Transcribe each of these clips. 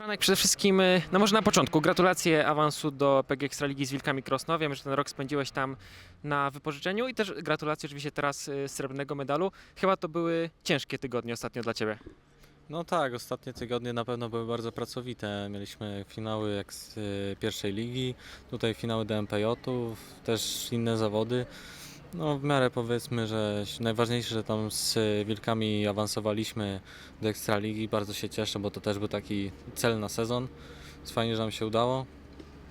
Franek, przede wszystkim, y, no może na początku, gratulacje awansu do PG Ekstraligi z Wilkami Krosno. Wiem, że ten rok spędziłeś tam na wypożyczeniu i też gratulacje oczywiście teraz y, srebrnego medalu. Chyba to były ciężkie tygodnie ostatnio dla Ciebie. No tak, ostatnie tygodnie na pewno były bardzo pracowite. Mieliśmy finały jak z y, pierwszej ligi, tutaj finały DMPJ-ów, też inne zawody. No w miarę powiedzmy, że najważniejsze, że tam z Wilkami awansowaliśmy do Ekstraligi. Bardzo się cieszę, bo to też był taki cel na sezon. Jest Fajnie, że nam się udało.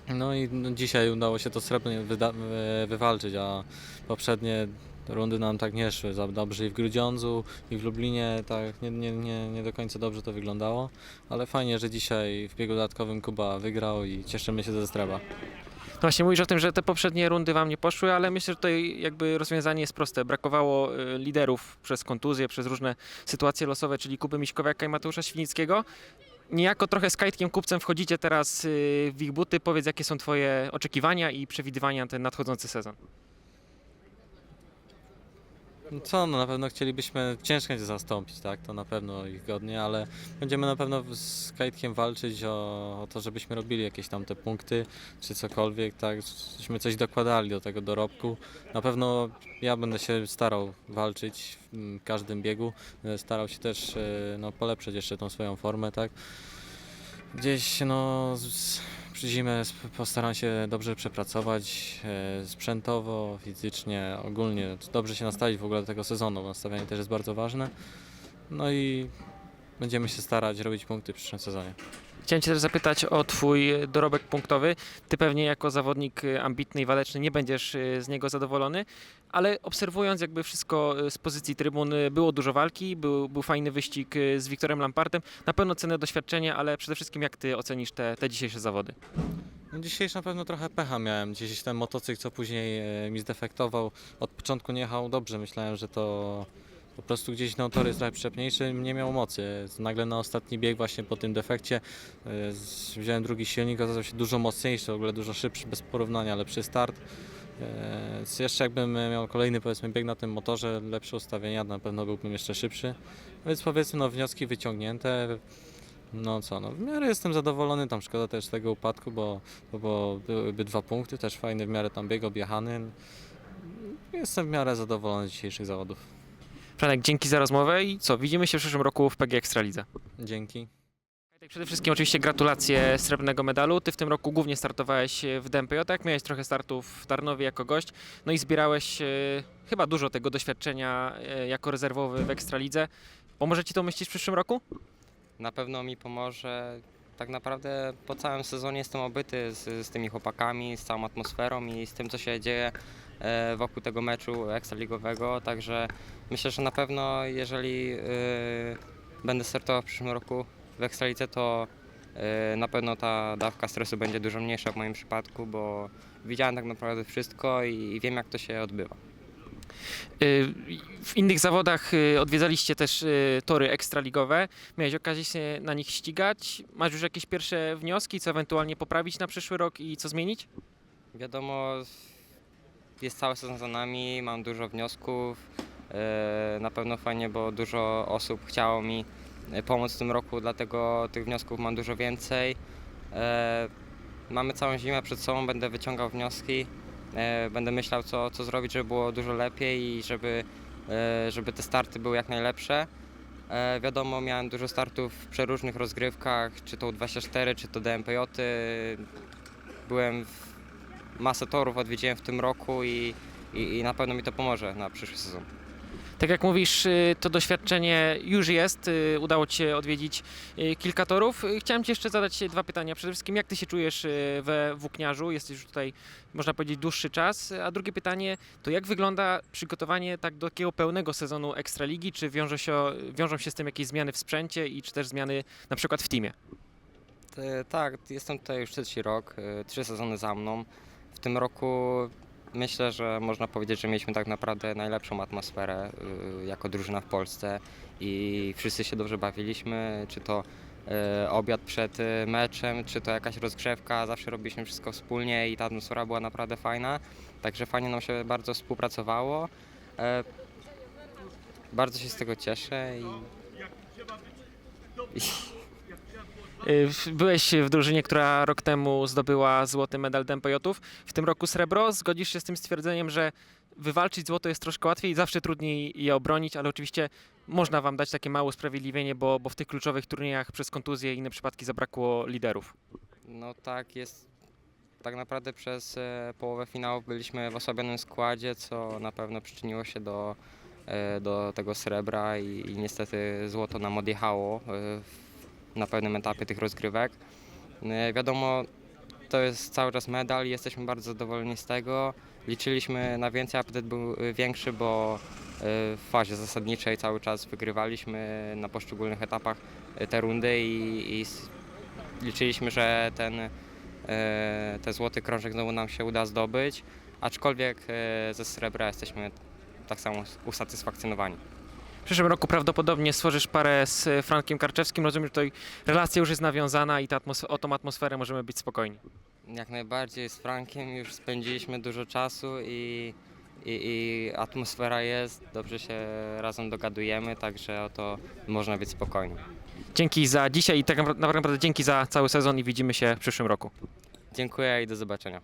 No i no, dzisiaj udało się to srebrnie wywalczyć, a poprzednie rundy nam tak nie szły za dobrze i w Grudziądzu, i w Lublinie tak nie, nie, nie, nie do końca dobrze to wyglądało, ale fajnie, że dzisiaj w biegu dodatkowym Kuba wygrał i cieszymy się ze Streba. No właśnie mówisz o tym, że te poprzednie rundy Wam nie poszły, ale myślę, że tutaj jakby rozwiązanie jest proste. Brakowało y, liderów przez kontuzje, przez różne sytuacje losowe, czyli Kuby Miśkowiaka i Mateusza Świnickiego. Niejako trochę z Kajtkiem Kupcem wchodzicie teraz y, w ich buty. Powiedz, jakie są Twoje oczekiwania i przewidywania na ten nadchodzący sezon. No co, no na pewno chcielibyśmy ciężko jest zastąpić, tak, to na pewno ich godnie, ale będziemy na pewno z Kajtkiem walczyć o, o to, żebyśmy robili jakieś tam te punkty, czy cokolwiek, tak, żebyśmy coś dokładali do tego dorobku. Na pewno ja będę się starał walczyć w mm, każdym biegu, będę starał się też e, no, polepszyć jeszcze tą swoją formę, tak. Gdzieś no z, zimę sp- postaram się dobrze przepracować e, sprzętowo, fizycznie, ogólnie dobrze się nastawić w ogóle do tego sezonu, bo nastawienie też jest bardzo ważne. No i będziemy się starać robić punkty w przyszłym sezonie. Chciałem Cię też zapytać o Twój dorobek punktowy. Ty pewnie jako zawodnik ambitny i waleczny nie będziesz y, z niego zadowolony, ale obserwując jakby wszystko y, z pozycji trybun, y, było dużo walki, był, był fajny wyścig z Wiktorem Lampartem. Na pewno cenne doświadczenie, ale przede wszystkim jak Ty ocenisz te, te dzisiejsze zawody? No dzisiejszy na pewno trochę pecha miałem. Dzisiejszy ten motocykl, co później e, mi zdefektował, od początku nie jechał dobrze. Myślałem, że to po prostu gdzieś no, tor jest trochę przyczepniejszy, nie miał mocy. Nagle na ostatni bieg właśnie po tym defekcie e, z- wziąłem drugi silnik, okazał się dużo mocniejszy, w ogóle dużo szybszy, bez porównania, lepszy start. E, Więc jeszcze jakbym miał kolejny powiedzmy bieg na tym motorze, lepsze ustawienia, na pewno byłbym jeszcze szybszy. Więc powiedzmy no wnioski wyciągnięte. No co, no w miarę jestem zadowolony, tam szkoda też tego upadku, bo, bo, bo byłyby dwa punkty, też fajny w miarę tam bieg objechany. Jestem w miarę zadowolony z dzisiejszych zawodów. Franek, dzięki za rozmowę i co, widzimy się w przyszłym roku w PG Ekstralidze. Dzięki. Kajtek, Przede wszystkim oczywiście gratulacje srebrnego medalu. Ty w tym roku głównie startowałeś w DMPJ, miałeś trochę startów w Tarnowie jako gość, no i zbierałeś e, chyba dużo tego doświadczenia e, jako rezerwowy w Ekstralidze. Pomoże Ci to myślisz w przyszłym roku? na pewno mi pomoże. Tak naprawdę po całym sezonie jestem obyty z, z tymi chłopakami, z całą atmosferą i z tym, co się dzieje e, wokół tego meczu ekstraligowego. Także myślę, że na pewno jeżeli e, będę startował w przyszłym roku w Ekstralidze, to e, na pewno ta dawka stresu będzie dużo mniejsza w moim przypadku, bo widziałem tak naprawdę wszystko i, wiem, jak to się odbywa. W innych zawodach odwiedzaliście też tory ekstraligowe. Miałeś okazję się na nich ścigać. Masz już jakieś pierwsze wnioski, co ewentualnie poprawić na przyszły rok i co zmienić? Wiadomo, jest cały sezon za nami, mam dużo wniosków. E, Na pewno fajnie, bo dużo osób chciało mi e, pomóc w tym roku, dlatego tych wniosków mam dużo więcej. E, Mamy całą zimę przed sobą, będę wyciągał wnioski, będę myślał, co, co zrobić, żeby było dużo lepiej i żeby, żeby te starty były jak najlepsze. Wiadomo, miałem dużo startów w przeróżnych rozgrywkach, czy to U24, czy to DMPJ. Byłem w masę torów odwiedziłem w tym roku i, i, i na pewno mi to pomoże na przyszły sezon. Tak jak mówisz, y, to doświadczenie już jest. y, Udało Ci się odwiedzić y, kilka torów. Chciałem Ci jeszcze zadać dwa pytania. Przede wszystkim, jak Ty się czujesz we Włókniarzu? Jesteś już tutaj, można powiedzieć, dłuższy czas. A drugie pytanie, to jak wygląda przygotowanie tak do takiego pełnego sezonu Ekstraligi? Czy wiąże się, wiążą się z tym jakieś zmiany w sprzęcie i czy też zmiany na przykład w teamie? Tak, jestem tutaj już trzeci rok, trzy sezony za mną. W tym roku myślę, że można powiedzieć, że mieliśmy tak naprawdę najlepszą atmosferę e, jako drużyna w Polsce i wszyscy się dobrze bawiliśmy, czy to e, obiad przed e, meczem, czy to jakaś rozgrzewka, zawsze robiliśmy wszystko wspólnie i ta atmosfera była naprawdę fajna, także fajnie nam się bardzo współpracowało. E, Bardzo się z tego cieszę i, i Y, Byłeś w drużynie, która rok temu zdobyła złoty medal Dempejotów, w tym roku srebro. Zgodzisz się z tym stwierdzeniem, że wywalczyć złoto jest troszkę łatwiej, zawsze trudniej je obronić, ale oczywiście można wam dać takie małe usprawiedliwienie, bo, bo w tych kluczowych turniejach przez kontuzje i inne przypadki zabrakło liderów. No tak, jest. Tak naprawdę przez e, połowę finałów byliśmy w osłabionym składzie, co na pewno przyczyniło się do, e, do tego srebra i, i niestety złoto nam odjechało e, na pewnym etapie tych rozgrywek. E, Wiadomo, to jest cały czas medal i jesteśmy bardzo zadowoleni z tego. Liczyliśmy na więcej, apetyt był e, większy, bo e, w fazie zasadniczej cały czas wygrywaliśmy na poszczególnych etapach e, te rundy i, i liczyliśmy, że ten, ten złoty krążek znowu nam się uda zdobyć, aczkolwiek ze srebra jesteśmy tak samo usatysfakcjonowani. W przyszłym roku prawdopodobnie stworzysz parę z Frankiem Karczewskim. Rozumiem, że tutaj relacja już jest nawiązana i ta o tą atmosferę możemy być spokojni. Jak najbardziej z Frankiem już spędziliśmy dużo czasu i, i, i atmosfera jest, dobrze się razem dogadujemy, także o to można być spokojni. Dzięki za dzisiaj i tak napra- naprawdę dzięki za cały sezon i widzimy się w przyszłym roku. Dziękuję i do zobaczenia.